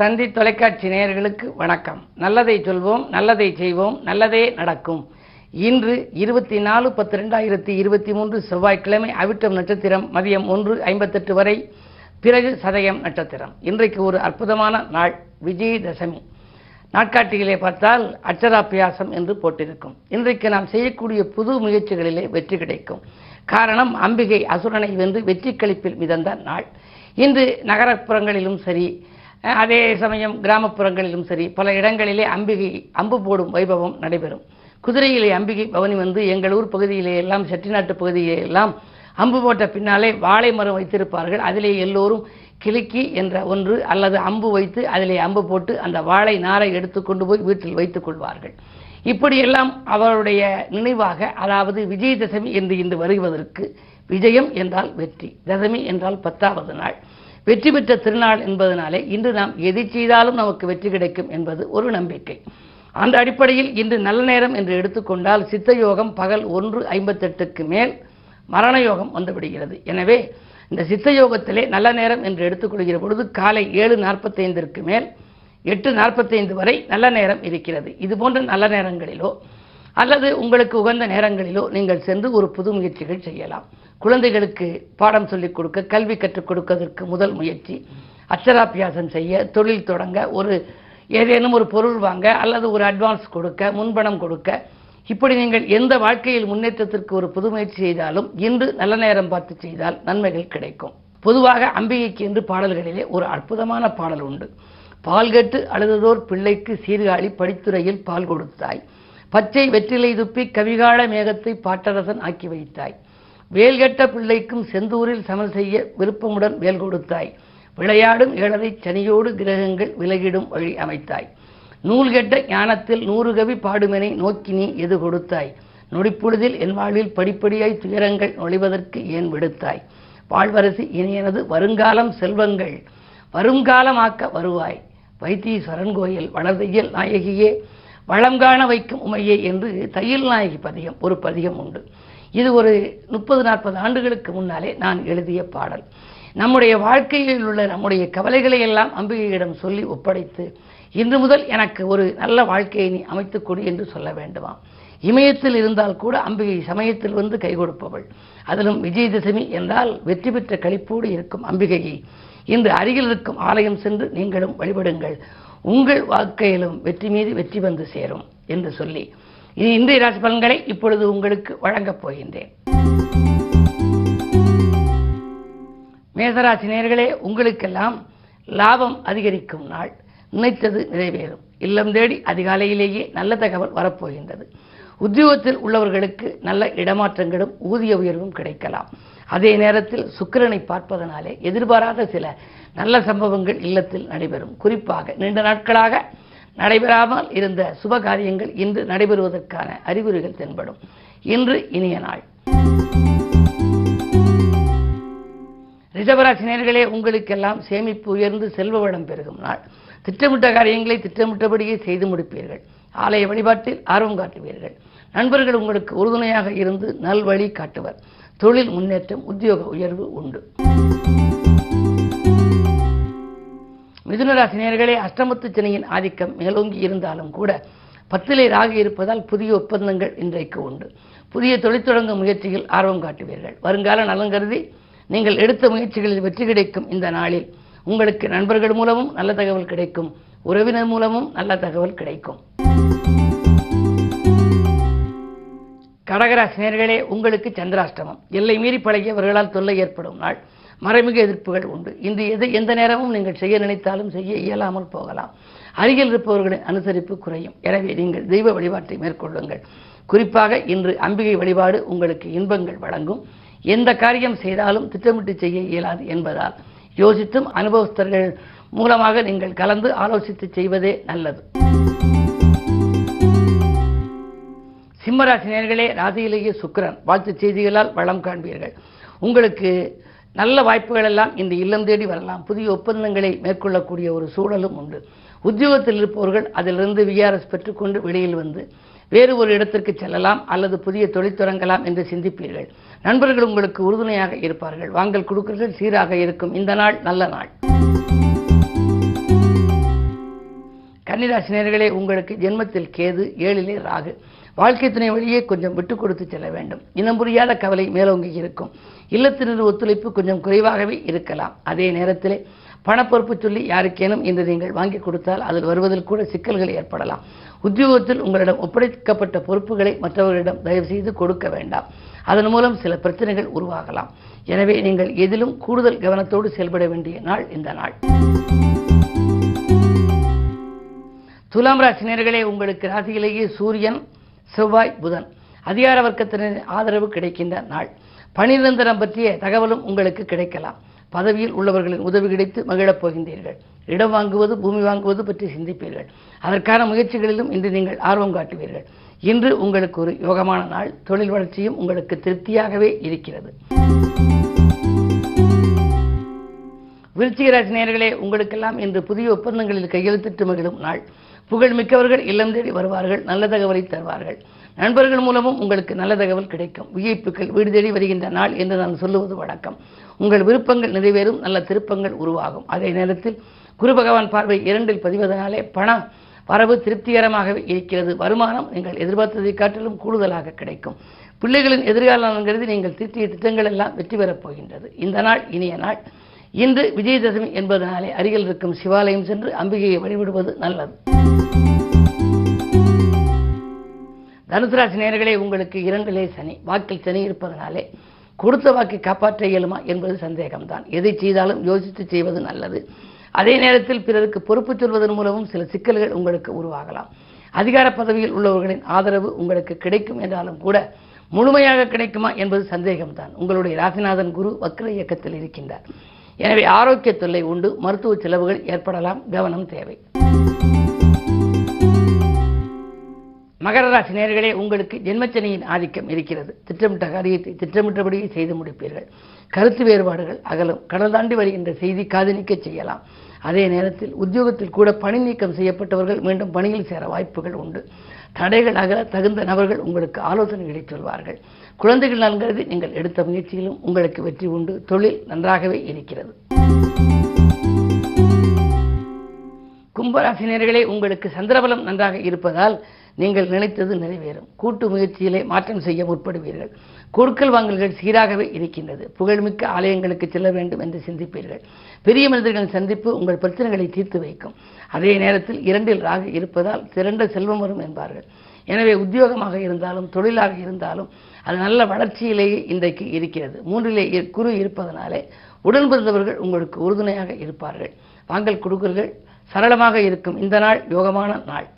தந்தி தொலைக்காட்சி நேயர்களுக்கு வணக்கம். நல்லதை சொல்வோம் நல்லதை செய்வோம் நல்லதே நடக்கும். இன்று இருபத்தி நாலு பத்து ரெண்டாயிரத்தி இருபத்தி மூன்று செவ்வாய்க்கிழமை அவிட்டம் நட்சத்திரம் மதியம் ஒன்று ஐம்பத்தெட்டு வரை பிறகு சதயம் நட்சத்திரம். இன்றைக்கு ஒரு அற்புதமான நாள் விஜயதசமி. நாட்காட்டியிலே பார்த்தால் அச்சராபியாசம் என்று போட்டிருக்கும். இன்றைக்கு நாம் செய்யக்கூடிய புது முயற்சிகளிலே வெற்றி கிடைக்கும். காரணம் அம்பிகை அசுரனை வென்று வெற்றி கழிப்பில் மிதந்த நாள். இன்று நகரப்புறங்களிலும் சரி அதே சமயம் கிராமப்புறங்களிலும் சரி பல இடங்களிலே அம்பிகை அம்பு போடும் வைபவம் நடைபெறும். குதிரையிலே அம்பிகை பவனி வந்து எங்கள் ஊர் பகுதியிலே எல்லாம் செட்டிநாட்டு பகுதியிலே எல்லாம் அம்பு போட்ட பின்னாலே வாழை மரம் வைத்திருப்பார்கள். அதிலே எல்லோரும் கிளிக்கி என்ற ஒன்று அல்லது அம்பு வைத்து அதிலே அம்பு போட்டு அந்த வாழை நாரை எடுத்து கொண்டு போய் வீட்டில் வைத்துக் கொள்வார்கள். இப்படியெல்லாம் அவருடைய நினைவாக அதாவது விஜயதசமி என்று இன்று வருவதற்கு விஜயம் என்றால் வெற்றி தசமி என்றால் பத்தாவது நாள். வெற்றி பெற்ற திருநாள் என்பதனாலே இன்று நாம் எதை செய்தாலும் நமக்கு வெற்றி கிடைக்கும் என்பது ஒரு நம்பிக்கை. அந்த அடிப்படையில் இன்று நல்ல நேரம் என்று எடுத்துக்கொண்டால் சித்த யோகம் பகல் ஒன்று ஐம்பத்தெட்டுக்கு மேல் மரண யோகம் வந்துவிடுகிறது எனவே இந்த சித்த யோகத்திலே நல்ல நேரம் என்று எடுத்துக்கொள்கிற பொழுது காலை ஏழு நாற்பத்தைந்திற்கு மேல் எட்டு நாற்பத்தைந்து வரை நல்ல நேரம் இருக்கிறது. இது போன்ற நல்ல நேரங்களிலோ அல்லது உங்களுக்கு உகந்த நேரங்களிலோ நீங்கள் சென்று ஒரு புது முயற்சிகள் செய்யலாம். குழந்தைகளுக்கு பாடம் சொல்லிக் கொடுக்க கல்வி கற்றுக் கொடுப்பதற்கு முதல் முயற்சி. அச்சராபியாசம் செய்ய தொழில் தொடங்க ஒரு ஏதேனும் ஒரு பொருள் வாங்க அல்லது ஒரு அட்வான்ஸ் கொடுக்க முன்பணம் கொடுக்க. இப்படி நீங்கள் எந்த வாழ்க்கையில் முன்னேற்றத்திற்கு ஒரு புது முயற்சி செய்தாலும் இன்று நல்ல நேரம் பார்த்து செய்தால் நன்மைகள் கிடைக்கும். பொதுவாக அம்பிகைக்கு என்று பாடல்களிலே ஒரு அற்புதமான பாடல் உண்டு. பால் கெட்டு அழுததோர் பிள்ளைக்கு சீர்காழி படித்துறையில் பால் கொடுத்தாய். பச்சை வெற்றிலை துப்பி கவிகால மேகத்தை பாட்டரசன் ஆக்கி வைத்தாய். வேல்கெட்ட பிள்ளைக்கும் செந்தூரில் சமன் செய்ய விருப்பமுடன் வேல் கொடுத்தாய். விளையாடும் ஏழரை சனியோடு கிரகங்கள் விலகிடும் வழி அமைத்தாய். நூல்கெட்ட ஞானத்தில் நூறு கவி பாடுமெனை நோக்கி நீ எது கொடுத்தாய்? நொடிப்பொழுதில் என் வாழ்வில் படிப்படியாய் துயரங்கள் நொழிவதற்கு ஏன் விடுத்தாய்? வாழ்வரசி இனியனது வருங்காலம் செல்வங்கள். வருங்காலமாக்க வருவாய். வைத்தீஸ்வரன் கோயில் வளர்தையில் நாயகியே வளம் காண வைக்கும் உமையே என்று தையல் நாயகி பதிகம் ஒரு பதிகம் உண்டு. இது ஒரு முப்பது நாற்பது ஆண்டுகளுக்கு முன்னாலே நான் எழுதிய பாடல். நம்முடைய வாழ்க்கையில் உள்ள நம்முடைய கவலைகளை எல்லாம் அம்பிகையிடம் சொல்லி ஒப்படைத்து இன்று முதல் எனக்கு ஒரு நல்ல வாழ்க்கையை நீ அமைத்துக் கொடு என்று சொல்ல வேண்டுமாம். இமயத்தில் இருந்தால் கூட அம்பிகை சமயத்தில் வந்து கை கொடுப்பவள். அதிலும் விஜயதசமி என்றால் வெற்றி பெற்ற கழிப்போடு இருக்கும் அம்பிகையை. இன்று அருகில் இருக்கும் ஆலயம் சென்று நீங்களும் வழிபடுங்கள். உங்கள் வாழ்க்கையிலும் வெற்றி மீது வெற்றி வந்து சேரும் என்று சொல்லி இனி இன்றைய ராசி பலன்களை இப்பொழுது உங்களுக்கு வழங்கப் போகின்றேன். மேசராசி நேர்களே உங்களுக்கெல்லாம் லாபம் அதிகரிக்கும் நாள். நினைத்தது நிறைவேறும். இல்லம் தேடி அதிகாலையிலேயே நல்ல தகவல் வரப்போகின்றது. உத்தியோகத்தில் உள்ளவர்களுக்கு நல்ல இடமாற்றங்களும் ஊதிய உயர்வும் கிடைக்கலாம். அதே நேரத்தில் சுக்கிரனை பார்ப்பதனாலே எதிர்பாராத சில நல்ல சம்பவங்கள் இல்லத்தில் நடைபெறும். குறிப்பாக நீண்ட நாட்களாக நடைபெறாமல் இருந்த சுப காரியங்கள் இன்று நடைபெறுவதற்கான அறிகுறிகள் தென்படும். இன்று இனிய நாள். ரிஷபராசினியர்களே உங்களுக்கெல்லாம் சேமிப்பு உயர்ந்து செல்வ வளம் பெருகும் நாள். திட்டமிட்ட காரியங்களை திட்டமிட்டபடியே செய்து முடிப்பீர்கள். ஆலய வழிபாட்டில் ஆர்வம் காட்டுவீர்கள். நண்பர்கள் உங்களுக்கு உறுதுணையாக இருந்து நல்வழி காட்டுவர். தொழில் முன்னேற்றம் உத்தியோக உயர்வு உண்டு. மிதுனராசினியர்களே அஷ்டமத்து சனியின் ஆதிக்கம் மேலோங்கி இருந்தாலும் கூட பத்திலே ராகி இருப்பதால் புதிய ஒப்பந்தங்கள் இன்றைக்கு உண்டு. புதிய தொழில் தொடங்கும் முயற்சியில் ஆர்வம் காட்டுவீர்கள். வருங்கால நலன் கருதி நீங்கள் எடுத்த முயற்சிகளில் வெற்றி கிடைக்கும் இந்த நாளில். உங்களுக்கு நண்பர்கள் மூலமும் நல்ல தகவல் கிடைக்கும். உறவினர் மூலமும் நல்ல தகவல் கிடைக்கும். கடகராசினியர்களே உங்களுக்கு சந்திராஷ்டமம். எல்லை மீறி பழகியவர்களால் தொல்லை ஏற்படும் நாள். மறைமுக எதிர்ப்புகள் உண்டு. இந்த எது எந்த நேரமும் நீங்கள் செய்ய நினைத்தாலும் செய்ய இயலாமல் போகலாம். அருகில் இருப்பவர்களின் அனுசரிப்பு குறையும். எனவே நீங்கள் தெய்வ வழிபாட்டை மேற்கொள்ளுங்கள். குறிப்பாக இன்று அம்பிகை வழிபாடு உங்களுக்கு இன்பங்கள் வழங்கும். எந்த காரியம் செய்தாலும் திட்டமிட்டு செய்ய இயலாது என்பதால் யோசித்தும் அனுபவஸ்தர்கள் மூலமாக நீங்கள் கலந்து ஆலோசித்து செய்வதே நல்லது. சிம்மராசி நேர்களே ராசியிலேயே சுக்கிரன். வாழ்த்துச் செய்திகளால் வளம் காண்பீர்கள். உங்களுக்கு நல்ல வாய்ப்புகள் எல்லாம் இந்த இல்லம் தேடி வரலாம். புதிய ஒப்பந்தங்களை மேற்கொள்ளக்கூடிய ஒரு சூழலும் உண்டு. உத்தியோகத்தில் இருப்பவர்கள் அதிலிருந்து விஆர்எஸ் பெற்றுக்கொண்டு வெளியில் வந்து வேறு ஒரு இடத்திற்கு செல்லலாம் அல்லது புதிய தொழில் தொடங்கலாம் என்று சிந்திப்பீர்கள். நண்பர்கள் உங்களுக்கு உறுதுணையாக இருப்பார்கள். வாங்கல் கொடுக்கல்கள் சீராக இருக்கும். இந்த நாள் நல்ல நாள். கன்னிராசினியர்களே உங்களுக்கு ஜென்மத்தில் கேது ஏழிலே ராகு. வாழ்க்கை துணை வழியே கொஞ்சம் விட்டு கொடுத்து செல்ல வேண்டும். இனம் புரியாத கவலை மேலோங்கி இருக்கும். இல்லத்தினர் ஒத்துழைப்பு கொஞ்சம் குறைவாகவே இருக்கலாம். அதே நேரத்திலே பணப்பொறுப்பு சொல்லி யாருக்கேனும் இன்று நீங்கள் வாங்கி கொடுத்தால் அதில் வருவதில் கூட சிக்கல்கள் ஏற்படலாம். உத்தியோகத்தில் உங்களிடம் ஒப்படைக்கப்பட்ட பொறுப்புகளை மற்றவர்களிடம் தயவு செய்து கொடுக்க வேண்டாம். அதன் மூலம் சில பிரச்சனைகள் உருவாகலாம். எனவே நீங்கள் எதிலும் கூடுதல் கவனத்தோடு செயல்பட வேண்டிய நாள் இந்த நாள். துலாம் ராசினியர்களே உங்களுக்கு ராசியிலேயே சூரியன் செவ்வாய் புதன். அதிகார வர்க்கத்தினரின் ஆதரவு கிடைக்கின்ற நாள். பணிநிரந்தரம் பற்றிய தகவலும் உங்களுக்கு கிடைக்கலாம். பதவியில் உள்ளவர்களின் உதவி கிடைத்து மகிழப் போகின்றீர்கள். இடம் வாங்குவது பூமி வாங்குவது பற்றி சிந்திப்பீர்கள். அதற்கான முயற்சிகளிலும் இன்று நீங்கள் ஆர்வம் காட்டுவீர்கள். இன்று உங்களுக்கு ஒரு யோகமான நாள். தொழில் வளர்ச்சியும் உங்களுக்கு திருப்தியாகவே இருக்கிறது. விருச்சிக நேர்களே உங்களுக்கெல்லாம் இன்று புதிய ஒப்பந்தங்களில் கையெழுத்திட்டு மகிழும் நாள். புகழ் மிக்கவர்கள் இல்லம் தேடி வருவார்கள் நல்ல தகவலை தருவார்கள். நண்பர்கள் மூலமும் உங்களுக்கு நல்ல தகவல் கிடைக்கும். விஐப்புகள் வீடு தேடி வருகின்ற நாள் என்று நான் சொல்லுவது வழக்கம். உங்கள் விருப்பங்கள் நிறைவேறும் நல்ல திருப்பங்கள் உருவாகும். அதே நேரத்தில் குரு பகவான் பார்வை இரண்டில் பதிவதனாலே பண வரவு திருப்திகரமாகவே இருக்கிறது. வருமானம் நீங்கள் எதிர்பார்த்ததை காட்டிலும் கூடுதலாக கிடைக்கும். பிள்ளைகளின் எதிர்காலம் கருதி நீங்கள் தீட்டிய திட்டங்கள் எல்லாம் வெற்றி பெறப் போகின்றது. இந்த நாள் இனிய நாள். இன்று விஜயதசமி என்பதனாலே அருகில் இருக்கும் சிவாலயம் சென்று அம்பிகையை வழிபடுவது நல்லது. தனுசராசி நேர்களே உங்களுக்கு இரண்டிலே சனி. வாக்கில் சனி இருப்பதனாலே கொடுத்த வாக்கை காப்பாற்ற இயலுமா என்பது சந்தேகம்தான். எதை செய்தாலும் யோசித்து செய்வது நல்லது. அதே நேரத்தில் பிறருக்கு பொறுப்பு சொல்வதன் மூலமும் சில சிக்கல்கள் உங்களுக்கு உருவாகலாம். அதிகார பதவியில் உள்ளவர்களின் ஆதரவு உங்களுக்கு கிடைக்கும் என்றாலும் கூட முழுமையாக கிடைக்குமா என்பது சந்தேகம்தான். உங்களுடைய ராசிநாதன் குரு வக்ர இயக்கத்தில் இருக்கின்றார். எனவே ஆரோக்கிய தொல்லை உண்டு மருத்துவ செலவுகள் ஏற்படலாம் கவனம் தேவை. மகர ராசி நேர்களே உங்களுக்கு ஜென்மச்சனியின் ஆதிக்கம் இருக்கிறது. திட்டமிட்ட காரியத்தை திட்டமிட்டபடியே செய்து முடிப்பீர்கள். கருத்து வேறுபாடுகள் அகலும். கடல் தாண்டி வருகின்ற செய்தி காதலிக்க செய்யலாம். அதே நேரத்தில் உத்தியோகத்தில் கூட பணி நீக்கம் செய்யப்பட்டவர்கள் மீண்டும் பணியில் சேர வாய்ப்புகள் உண்டு. தடைகள் அகல தகுந்த நபர்கள் உங்களுக்கு ஆலோசனைகளை சொல்வார்கள். குழந்தைகள் நலன்கருதி நீங்கள் எடுத்த முயற்சியிலும் உங்களுக்கு வெற்றி உண்டு. தொழில் நன்றாகவே இருக்கிறது. கும்பராசினியர்களே உங்களுக்கு சந்திரபலம் நன்றாக இருப்பதால் நீங்கள் நினைத்தது நிறைவேறும். கூட்டு முயற்சியிலே மாற்றம் செய்ய முற்படுவீர்கள். கொடுக்கல் வாங்கல்கள் சீராகவே இருக்கின்றது. புகழ்மிக்க ஆலயங்களுக்கு செல்ல வேண்டும் என்று சிந்திப்பீர்கள். பெரிய மனிதர்களின் சந்திப்பு உங்கள் பிரச்சனைகளை தீர்த்து வைக்கும். அதே நேரத்தில் இரண்டில் ராகு இருப்பதால் திரண்ட செல்வம் வரும் என்பார்கள். எனவே உத்தியோகமாக இருந்தாலும் தொழிலாக இருந்தாலும் அது நல்ல வளர்ச்சியிலேயே இன்றைக்கு இருக்கிறது. மூன்றிலே குரு இருப்பதனாலே உடன் பிறந்தவர்கள் உங்களுக்கு உறுதுணையாக இருப்பார்கள். வாங்கல் கொடுக்கல்கள் சரளமாக இருக்கும் இந்த நாள் யோகமான நாள்.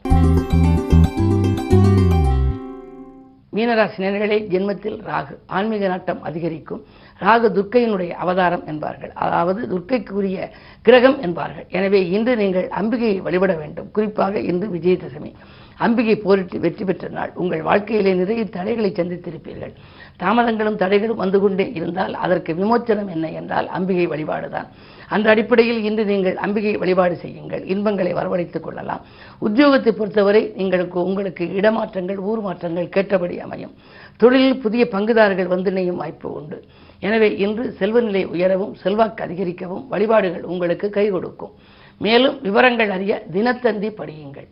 மீனராசினியர்களே ஜென்மத்தில் ராகு ஆன்மீக நாட்டம் அதிகரிக்கும். ராகு துர்க்கையினுடைய அவதாரம் என்பார்கள். அதாவது துர்க்கைக்குரிய கிரகம் என்பார்கள். எனவே இன்று நீங்கள் அம்பிகையை வழிபட வேண்டும். குறிப்பாக இன்று விஜயதசமி. அம்பிகை போரிட்டு வெற்றி பெற்ற நாள். உங்கள் வாழ்க்கையிலே நிறைய தடைகளை சந்தித்திருப்பீர்கள். தாமதங்களும் தடைகளும் வந்து கொண்டே இருந்தால் அதற்கு விமோச்சனம் என்ன என்றால் அம்பிகை வழிபாடுதான். அந்த அடிப்படையில் இன்று நீங்கள் அம்பிகை வழிபாடு செய்யுங்கள் இன்பங்களை வரவழைத்துக் கொள்ளலாம். உத்தியோகத்தை பொறுத்தவரை எங்களுக்கு உங்களுக்கு இடமாற்றங்கள் ஊர் மாற்றங்கள் கேட்டபடி அமையும். தொழிலில் புதிய பங்குதாரர்கள் வந்து இணையும் வாய்ப்பு உண்டு. எனவே இன்று செல்வநிலை உயரவும் செல்வாக்கு அதிகரிக்கவும் வழிபாடுகள் உங்களுக்கு கை கொடுக்கும். மேலும் விவரங்கள் அறிய தினத்தந்தி படியுங்கள்.